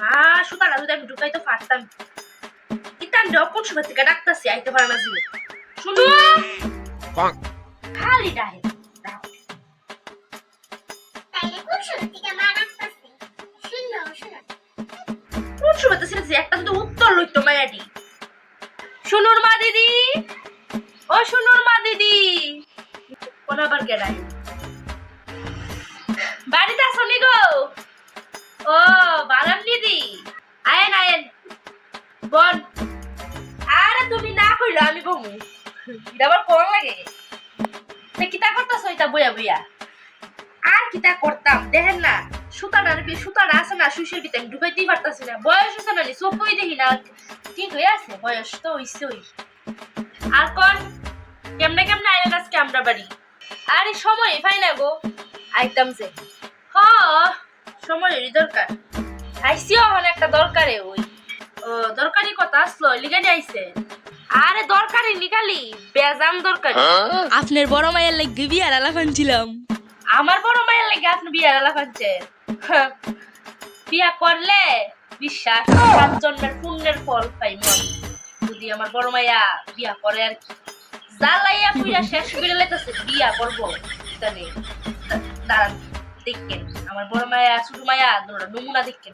হ্যাঁ সুতাটা যদি আমি ঢুকাই তো পারতাম। ইতান যাও কোন সময় থেকে ডাকতাছি আইতে পারে না জিলে শুনো খালি ডাহে। মা একটা যদি উত্তর লইতো মায়াডি শুনুর মা দিদি ও শুনুর মা দিদি। কোন আবার গেড়াই না আমি বমু আবার কোন লাগে? কিতা করতাছ? এটা বইয়া বইয়া। আর কিতা করতাম? দেখেন না কি- সুতাটা আছে না সুইসের ভিতরে আমি ঢুকাইতেই পারতাছি না। বয়স হচ্ছে না চোখই দেখি না। ঠিক হয়ে আছে? বয়স তো হইছে আর কোন কেমনে কেমনে আইলেন আজকে আমরা বাড়ি? আরে সময় পাই না গো। আইতাম যে। হ, সময়েরই দরকার। আইসিও মানে একটা দরকারে ওই। দরকারি কথা আসলো লিগানি আইছে। আরে দরকারি নিকালি বেজাম দরকারি। আপনার বড় মায়ের লাগে বিয়ার আলাপান ছিলাম আমার বড় মায়ের লাগে আপনি বিয়ার আলাপ হচ্ছে বিয়া করলে বিশ্বাস সাত জন্মের পুণ্যের ফল পাই মন। যদি আমার বড় মাইয়া বিয়া করে আর কি। জ্বালাইয়া পুইয়া শেষ করে লেতেছে বিয়া করব। জানি। দাঁড়ান দেখেন। আমার বড় মায়া ছোট মায়া দুটো নমুনা দেখেন।